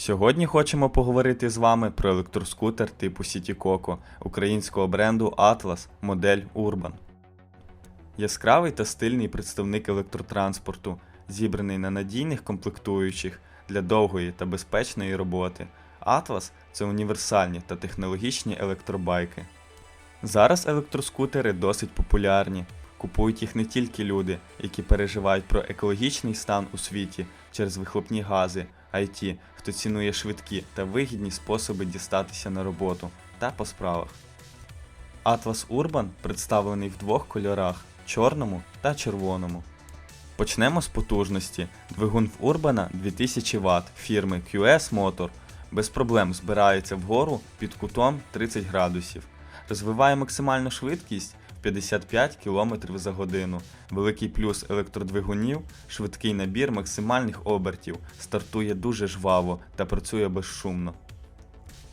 Сьогодні хочемо поговорити з вами про електроскутер типу Coco українського бренду Atlas модель Urban. Яскравий та стильний представник електротранспорту, зібраний на надійних комплектуючих для довгої та безпечної роботи. Atlas – це універсальні та технологічні електробайки. Зараз електроскутери досить популярні. Купують їх не тільки люди, які переживають про екологічний стан у світі через вихлопні гази, ті, хто цінує швидкі та вигідні способи дістатися на роботу та по справах. Atlas Urban представлений в двох кольорах чорному та червоному. Почнемо з потужності. Двигун в Urban 2000 Вт фірми QS Motor без проблем збирається вгору під кутом 30 градусів. Розвиває максимальну швидкість 55 км за годину. Великий плюс електродвигунів, швидкий набір максимальних обертів, стартує дуже жваво та працює безшумно.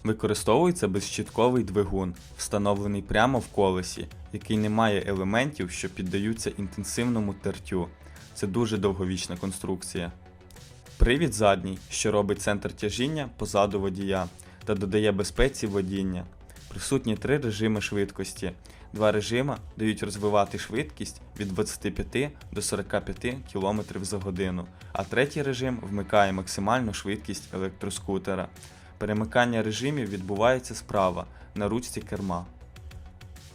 Використовується безщітковий двигун, встановлений прямо в колесі, який не має елементів, що піддаються інтенсивному тертю. Це дуже довговічна конструкція. Привід задній, що робить центр тяжіння позаду водія та додає безпеці водіння. Присутні три режими швидкості. Два режима дають розвивати швидкість від 25 до 45 км за годину, а третій режим вмикає максимальну швидкість електроскутера. Перемикання режимів відбувається справа на ручці керма.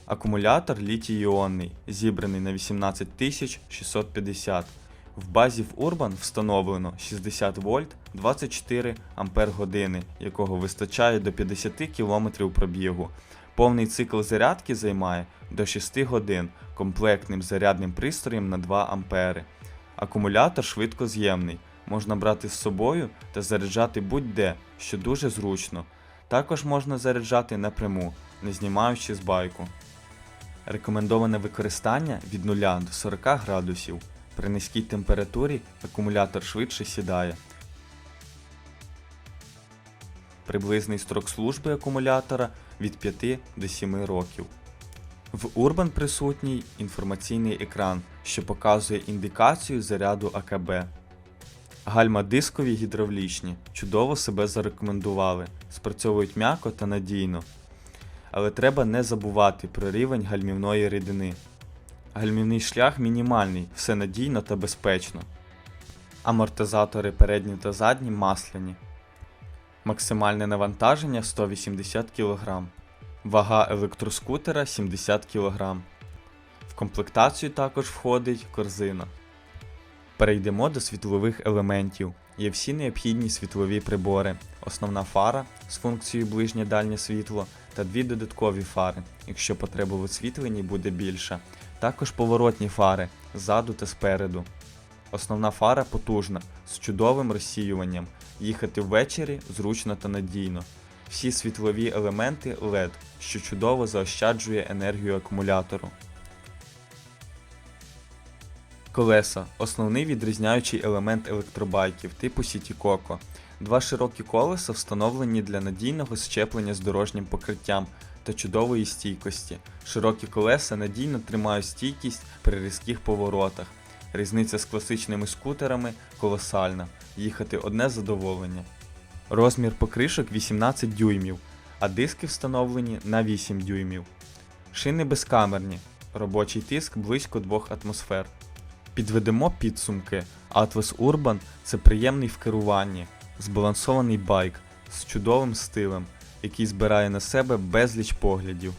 Акумулятор літій-іонний, зібраний на 18650. В базі в Urban встановлено 60 вольт 24 ампер години, якого вистачає до 50 км пробігу. Повний цикл зарядки займає до 6 годин комплектним зарядним пристроєм на 2 ампери. Акумулятор швидкоз'ємний, можна брати з собою та заряджати будь-де, що дуже зручно. Також можна заряджати напряму, не знімаючи з байку. Рекомендоване використання від 0 до 40 градусів. При низькій температурі акумулятор швидше сідає. Приблизний строк служби акумулятора від 5 до 7 років. В Urban присутній інформаційний екран, що показує індикацію заряду АКБ. Гальма дискові гідравлічні чудово себе зарекомендували, спрацьовують м'яко та надійно. Але треба не забувати про рівень гальмівної рідини. Гальмівний шлях мінімальний, все надійно та безпечно. Амортизатори передні та задні масляні. Максимальне навантаження 180 кг. Вага електроскутера 70 кг. В комплектацію також входить корзина. Перейдемо до світлових елементів. Є всі необхідні світлові прибори, основна фара з функцією ближнє дальнє світло та дві додаткові фари, якщо потреба в освітленні буде більша. Також поворотні фари ззаду та спереду. Основна фара потужна, з чудовим розсіюванням. Їхати ввечері зручно та надійно. Всі світлові елементи LED, що чудово заощаджує енергію акумулятору. Колеса основний відрізняючий елемент електробайків типу City Coco. Два широкі колеса встановлені для надійного щеплення з дорожнім покриттям та чудової стійкості. Широкі колеса надійно тримають стійкість при різких поворотах. Різниця з класичними скутерами колосальна. Їхати одне задоволення. Розмір покришок 18 дюймів, а диски встановлені на 8 дюймів. Шини безкамерні. Робочий тиск близько 2 атмосфер. Підведемо підсумки. Atlas Urban це приємний в керуванні, збалансований байк з чудовим стилем, який збирає на себе безліч поглядів.